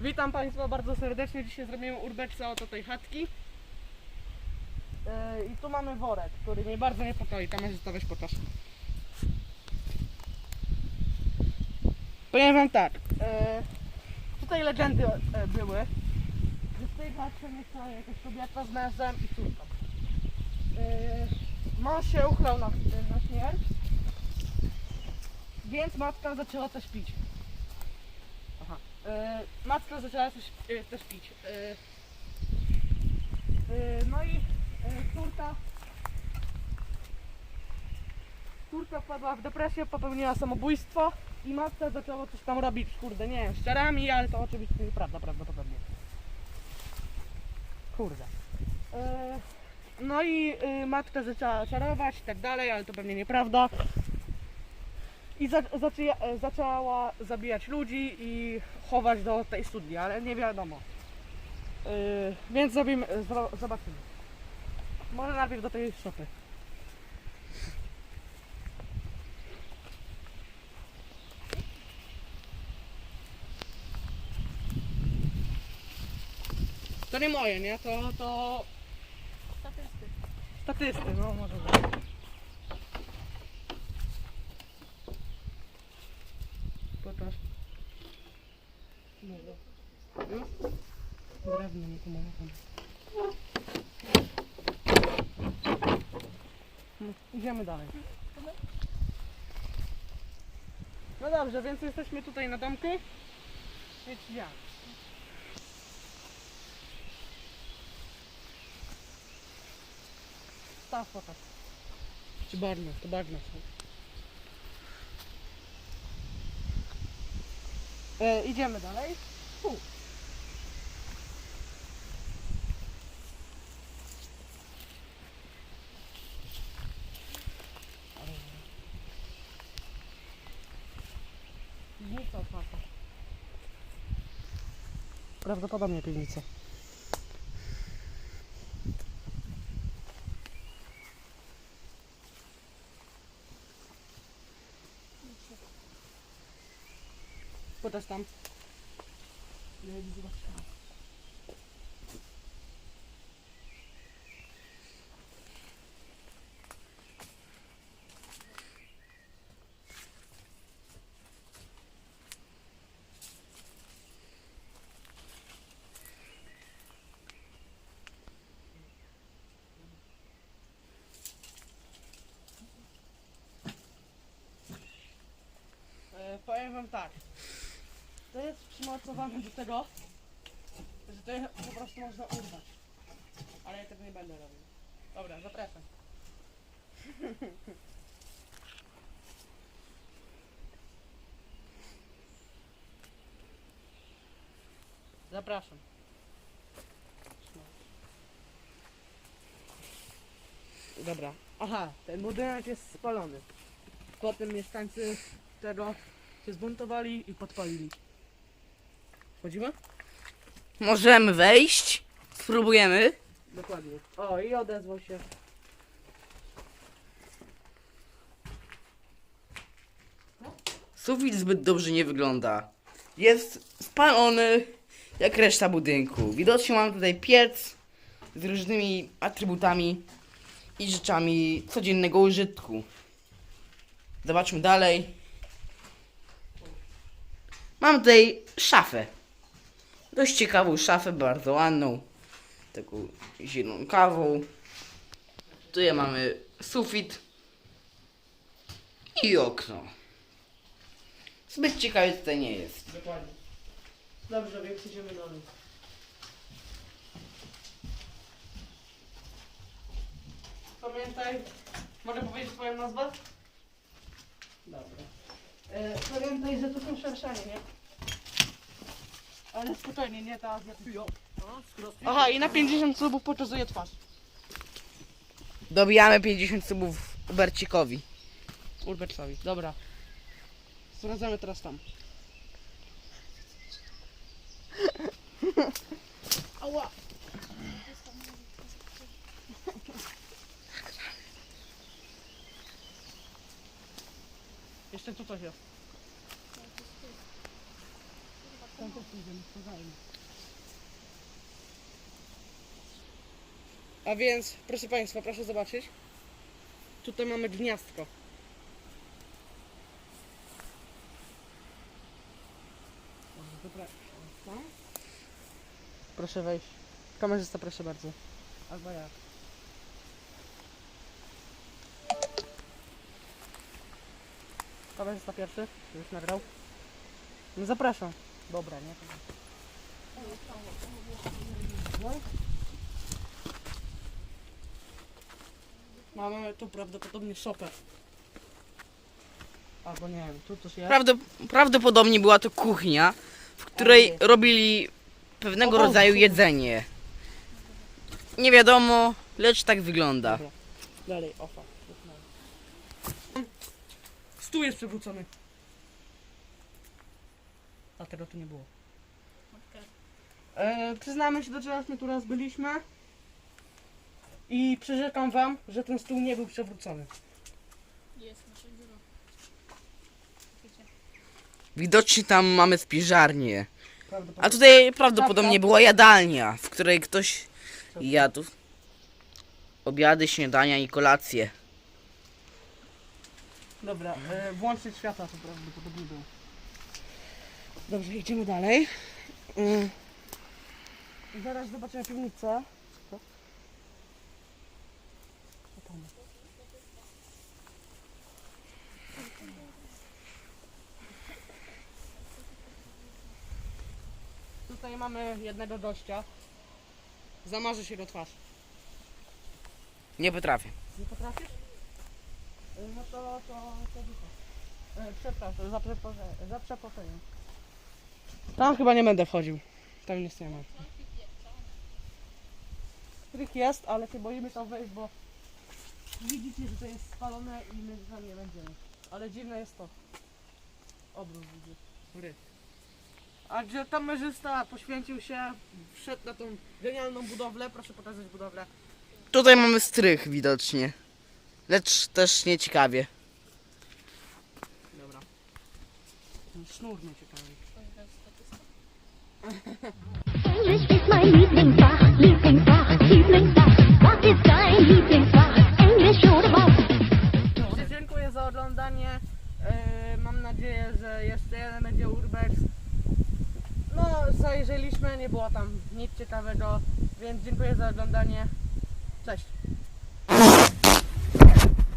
Witam Państwa bardzo serdecznie. Dzisiaj zrobimy urbexę oto tej chatki. Yy, I tu mamy worek, który mnie bardzo niepokoi. Tam jest zostawiać po czaszku. Powiem Wam tak. yy, tutaj legendy yy, były, że w tej chatce mieszkała jakaś kobieta z mężem i córką. Yy, mąż się uchlał na, na śmierć, więc matka zaczęła też pić. E, matka zaczęła też, e, też pić. E, e, no i e, córka. Córka wpadła w depresję, popełniła samobójstwo i matka zaczęła coś tam robić, kurde, nie wiem, z czarami, ale to oczywiście nieprawda prawdopodobnie. Kurde. E, no i y, matka zaczęła czarować i tak dalej, ale to pewnie nieprawda. I za, zaczęła, e, zaczęła zabijać ludzi i chować do tej studni, ale nie wiadomo. Yy, więc zrobimy, zro- zobaczymy. Może najpierw do tej szopy. To nie moje, nie? To, to Statysty. statysty, no może być. Pokaż. Dobra. Już? Idziemy dalej. No dobrze, więc jesteśmy tutaj na domku. Więc ja. Staw pokaż. Czy bagna? To bagna są. E, idziemy dalej. Fu. Otwarta. Prawdopodobnie piwnica. Pokaż tam. Nie widzę. E, powiem wam tak. To jest przymocowane do tego, że to po prostu można urwać. Ale ja tego nie będę robił. Dobra, zapraszam. Zapraszam. Dobra. Aha, ten budynek jest spalony. Potem mieszkańcy tego się zbuntowali i podpalili. Wchodzimy? Możemy wejść. Spróbujemy. Dokładnie. O, i odezwał się. Sufit zbyt dobrze nie wygląda. Jest spalony jak reszta budynku. Widocznie mam tutaj piec z różnymi atrybutami i rzeczami codziennego użytku. Zobaczmy dalej. Mam tutaj szafę. Dość ciekawą szafę, bardzo ładną. Taką zieloną kawą. Tutaj mamy sufit i okno. Zbyt ciekawie tutaj nie jest. Dokładnie. Dobrze, więc idziemy dalej. Pamiętaj, mogę powiedzieć swoją nazwę? Dobra. E, pamiętaj, że to są szerszenie, nie? Ale spokojnie, nie ta azjatycka. Aha, i na 50 subów pokazuję twarz. Dobijamy 50 subów Ubercikowi. Urbexowi. Dobra. Sprawdzamy teraz tam. Ała! Jeszcze tu coś jest. Tam też idziemy. A więc, proszę Państwa, proszę zobaczyć. Tutaj mamy gniazdko. Proszę wejść. Kamerzysta, proszę bardzo. Albo jak? Kamerzysta pierwszy, już nagrał. No zapraszam. Dobra, nie? Mamy tu prawdopodobnie szopę. Albo nie wiem, tu coś jest. Prawdop prawdopodobnie była to kuchnia, w której Ojej. robili pewnego O, rodzaju jedzenie. Nie wiadomo, lecz tak wygląda. Dobra. Dalej, ofa. Stół jest przewrócony. A tego tu nie było. E, przyznamy się do czegoś, my tu raz byliśmy. I przyrzekam wam, że ten stół nie był przewrócony. Jest nasze biuro. Wiecie. Widocznie tam mamy spiżarnię. A tutaj prawdopodobnie była jadalnia, w której ktoś jadł obiady, śniadania i kolacje. Dobra, e, włącznik światła to prawdopodobnie był. Dobrze, idziemy dalej. Mm. Zaraz zobaczymy piwnicę. Co? Co tam? Tutaj mamy jednego gościa. Zamarzy się go twarz. Nie potrafię. Nie potrafisz? Y, No to, to, to. E, Przepraszam, za przeproszenie- za przeproszeniem. Tam chyba nie będę wchodził. Tam nic nie ma. Strych jest, ale się boimy tam wejść, bo widzicie, że to jest spalone i my tam nie będziemy. Ale dziwne jest to. Obrót widzisz. Ry. A gdzie kamerzysta poświęcił się, wszedł na tą genialną budowlę, proszę pokazać budowlę. Tutaj mamy strych widocznie. Lecz też nie ciekawie. Dobra. Ten sznur mnie ciekawi. Twoja statystyka. Englisch ist mein Lieblingsfach, Lieblingsfach, Lieblingsfach. Was ist dein Lieblingsfach? Englisch oder was? Dobrze, dziękuję za oglądanie. E, mam nadzieję, że jeszcze jeden będzie Urbex. No, zajrzeliśmy, nie było tam nic ciekawego, więc dziękuję za oglądanie. Cześć.